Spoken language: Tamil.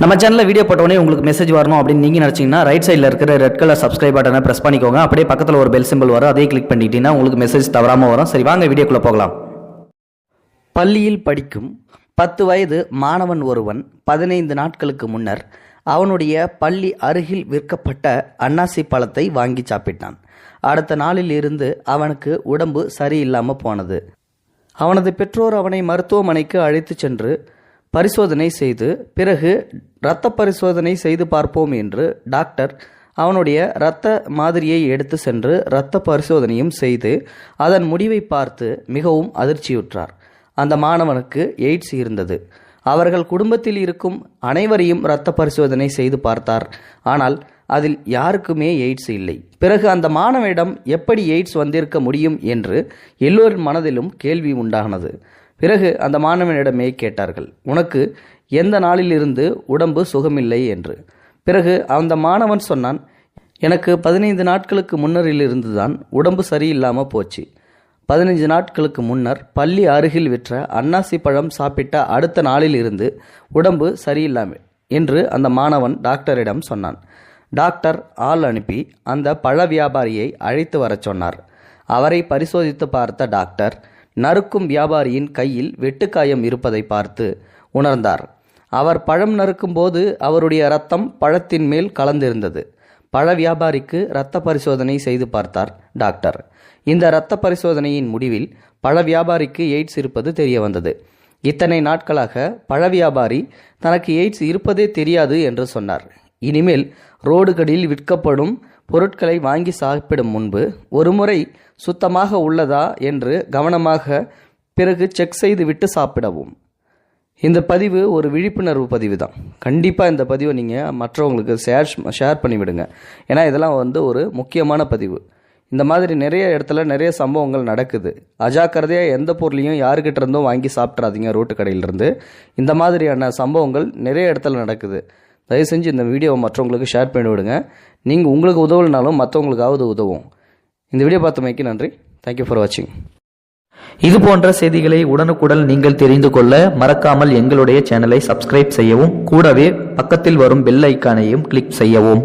நம்ம சேனலில் வீடியோ போட்டோடனே உங்களுக்கு மெசேஜ் வரணும் அப்படின்னு நீங்கள் நினச்சிங்கன்னா ரைட் சைடில் இருக்கிற ரெட் கலர் சப்ஸ்கிரைப் பட்டனை ப்ரெஸ் பண்ணிக்கோங்க. அப்படியே பக்கத்தில் ஒரு பெல் சிம்பிள் வரும். அதே கிளிக் பண்ணிட்டீங்கன்னா உங்களுக்கு மெசேஜ் தவறாமல் வரும். சரி வாங்க வீடியோக்குள்ளே போகலாம். பள்ளியில் படிக்கும் பத்து வயது மாணவன் ஒருவன் பதினைந்து நாட்களுக்கு முன்னர் அவனுடைய பள்ளி அருகில் விற்கப்பட்ட அன்னாசி பழத்தை வாங்கி சாப்பிட்டான். அடுத்த நாளில் இருந்து அவனுக்கு உடம்பு சரியில்லாமல் போனது. அவனது பெற்றோர் அவனை மருத்துவமனைக்கு அழைத்துச் சென்று பரிசோதனை செய்து பிறகு இரத்த பரிசோதனை செய்து பார்ப்போம் என்று டாக்டர் அவனுடைய இரத்த மாதிரியை எடுத்து சென்று இரத்த பரிசோதனையும் செய்து அதன் முடிவை பார்த்து மிகவும் அதிர்ச்சியுற்றார். அந்த மாணவனுக்கு எய்ட்ஸ் இருந்தது. அவர்கள் குடும்பத்தில் இருக்கும் அனைவரையும் இரத்த பரிசோதனை செய்து பார்த்தார். ஆனால் அதில் யாருக்குமே எய்ட்ஸ் இல்லை. பிறகு அந்த மாணவனிடம் எப்படி எய்ட்ஸ் வந்திருக்க முடியும் என்று எல்லோரின் மனதிலும் கேள்வி உண்டானது. பிறகு அந்த மாணவனிடமே கேட்டார்கள் உனக்கு எந்த நாளிலிருந்து உடம்பு சுகமில்லை? என்று. பிறகு அந்த மாணவன் சொன்னான் எனக்கு பதினைந்து நாட்களுக்கு முன்னரிலிருந்து தான் உடம்பு சரியில்லாமல் போச்சு. பதினைஞ்சு நாட்களுக்கு முன்னர் பள்ளி அருகில் விற்ற அன்னாசி பழம் சாப்பிட்ட அடுத்த நாளில் இருந்து உடம்பு சரியில்லாமல் என்று அந்த மாணவன் டாக்டரிடம் சொன்னான். டாக்டர் ஆள் அனுப்பி அந்த பழ வியாபாரியை அழைத்து வரச் சொன்னார். அவரை பரிசோதித்து பார்த்த டாக்டர் நறுக்கும் வியாபாரியின் கையில் வெட்டுக்காயம் இருப்பதை பார்த்து உணர்ந்தார். அவர் பழம் நறுக்கும்போது அவருடைய ரத்தம் பழத்தின் மேல் கலந்திருந்தது. பழ வியாபாரிக்கு இரத்த பரிசோதனை செய்து பார்த்தார் டாக்டர். இந்த இரத்த பரிசோதனையின் முடிவில் பழ வியாபாரிக்கு எய்ட்ஸ் இருப்பது தெரிய வந்தது இத்தனை நாட்களாக பழ வியாபாரி தனக்கு எய்ட்ஸ் இருப்பதே தெரியாது என்று சொன்னார். இனிமேல் ரோடுகளில் விற்கப்படும் பொருட்களை வாங்கி சாப்பிடும் முன்பு ஒருமுறை சுத்தமாக உள்ளதா என்று கவனமாக பிறகு செக் செய்து விட்டு சாப்பிடவும். இந்த பதிவு ஒரு விழிப்புணர்வு பதிவு தான் கண்டிப்பாக இந்த பதிவை நீங்கள் மற்றவங்களுக்கு ஷேர் ஷேர் பண்ணிவிடுங்க. ஏன்னா இதெல்லாம் வந்து ஒரு முக்கியமான பதிவு. இந்த மாதிரி நிறைய இடத்துல நிறைய சம்பவங்கள் நடக்குது. அஜாக்கிரதையாக எந்த பொருளையும் யாருக்கிட்ட இருந்தும் வாங்கி சாப்பிட்றாதீங்க ரோட்டு கடையிலிருந்து. இந்த மாதிரியான சம்பவங்கள் நிறைய இடத்துல நடக்குது. தயவு செஞ்சு இந்த வீடியோவை மற்றவங்களுக்கு ஷேர் பண்ணி விடுங்க. நீங்கள் உங்களுக்கு உதவலைனாலும் மற்றவங்களுக்காவது உதவும். இந்த வீடியோ பார்த்தமைக்கு நன்றி. தேங்க்யூ ஃபார் வாட்சிங் இது போன்ற செய்திகளை உடனுக்குடன் நீங்கள் தெரிந்து கொள்ள மறக்காமல் எங்களுடைய சேனலை சப்ஸ்கிரைப் செய்யவும் கூடவே பக்கத்தில் வரும் பெல் ஐக்கானையும் கிளிக் செய்யவும்.